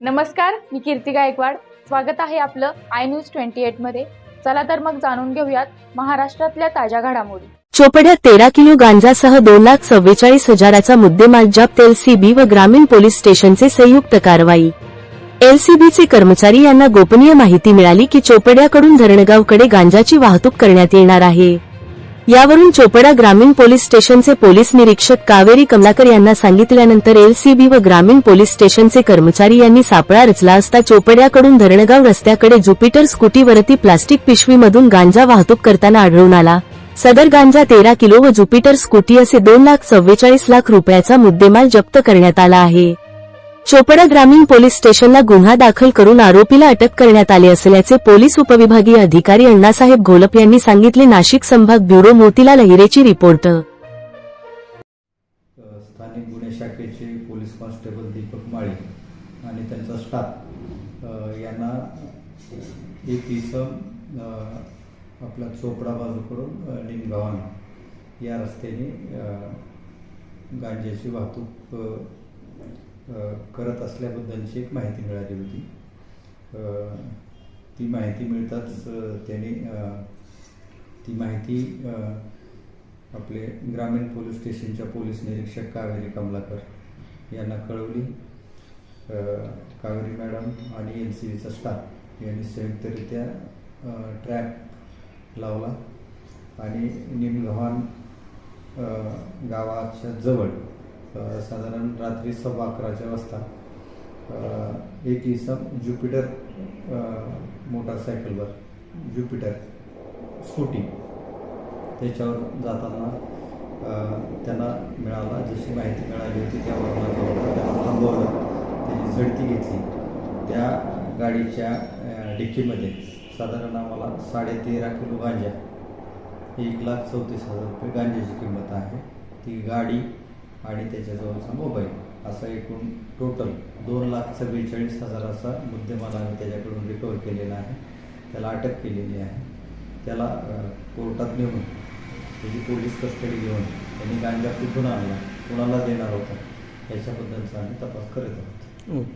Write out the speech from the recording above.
नमस्कार मी कीर्ती गायकवाड. स्वागत आहे आपलं आय न्यूज ट्वेंटी एटमध्ये. चला तर मग जाणून घेऊयात महाराष्ट्रातल्या ताज्या घडामोडी. चोपड्यात तेरा किलो गांजासह दोन लाख चव्वेचाळीस हजाराचा मुद्देमाल जप्त एलसीबी व ग्रामीण पोलीस स्टेशनचे संयुक्त कारवाई. एलसीबीचे कर्मचारी यांना गोपनीय माहिती मिळाली की चोपड्याकडून धरणगावकडे गांजाची वाहतूक करण्यात येणार आहे. यावरून चोपडा ग्रामीण पोलीस स्टेशनचे पोलीस निरीक्षक कावेरी कमलाकर यांना सांगितल्यानंतर एलसीबी व ग्रामीण पोलीस स्टेशनचे कर्मचारी यांनी सापळा रचला असता चोपड्याकडून धरणगाव रस्त्याकडे ज्युपिटर स्कूटीवरती प्लास्टिक पिशवीमधून गांजा वाहतूक करताना आढळून आला. सदर गांजा तेरा किलो व ज्युपिटर स्कूटी असे दोन लाख चव्वेचाळीस लाख रुपयाचा मुद्देमाल जप्त करण्यात आला आहे. चोपडा ग्रामीण पोलीस स्टेशनला गुन्हा दाखल करून आरोपीला अटक करण्यात आली असल्याचे पोलीस उपविभागीय अधिकारी अण्णासाहेब घोलप यांनी सांगितले. नाशिक संभाग ब्युरो मोतीलाल हिरेची रिपोर्ट. स्थानिक गुन्हे शाखेचे पोलीस कॉन्स्टेबल दीपक माळे आणि त्यांचा स्टाफ यांना एक इसम आपला चोपडा बाजूकडून अ, निमगावान या रस्त्याने अ, वाहतूक करत असल्याबद्दलची एक माहिती मिळाली होती. ती माहिती मिळताच त्याने ती माहिती आपले ग्रामीण पोलीस स्टेशनच्या पोलीस निरीक्षक कावेरी कमलाकर यांना कळवली. कावेरी मॅडम आणि एन सी बीचा स्टाफ यांनी संयुक्तरित्या ट्रॅप लावला आणि निमगव्हाण गावाच्या जवळ साधारण रात्री सव्वा अकराच्या वाजता एक इसम ज्युपिटर अ, मोटारसायकलवर ज्युपिटर स्कूटी त्याच्यावर जाताना त्यांना मिळाला जशी माहिती मिळाली होती त्यावर माझ्यावर त्यांना थांबवलं त्याची झडती घेतली. त्या गाडीच्या डिक्कीमध्ये साधारण आम्हाला साडेतेरा किलो गांजा एक लाख चौतीस हजार रुपये गांजाची किंमत आहे. ती गाडी आणि त्याच्याजवळचा मोबाईल असा एकूण टोटल दोन लाख चव्वेचाळीस हजाराचा मुद्देमाल आम्ही त्याच्याकडून रिकवर केलेला आहे. त्याला अटक केलेली आहे. त्याला कोर्टात नेऊन त्याची पोलीस कस्टडी घेऊन त्यांनी गांजा कुठून आणला कुणाला देणार होता याच्याबद्दलचा आम्ही तपास करत आहोत.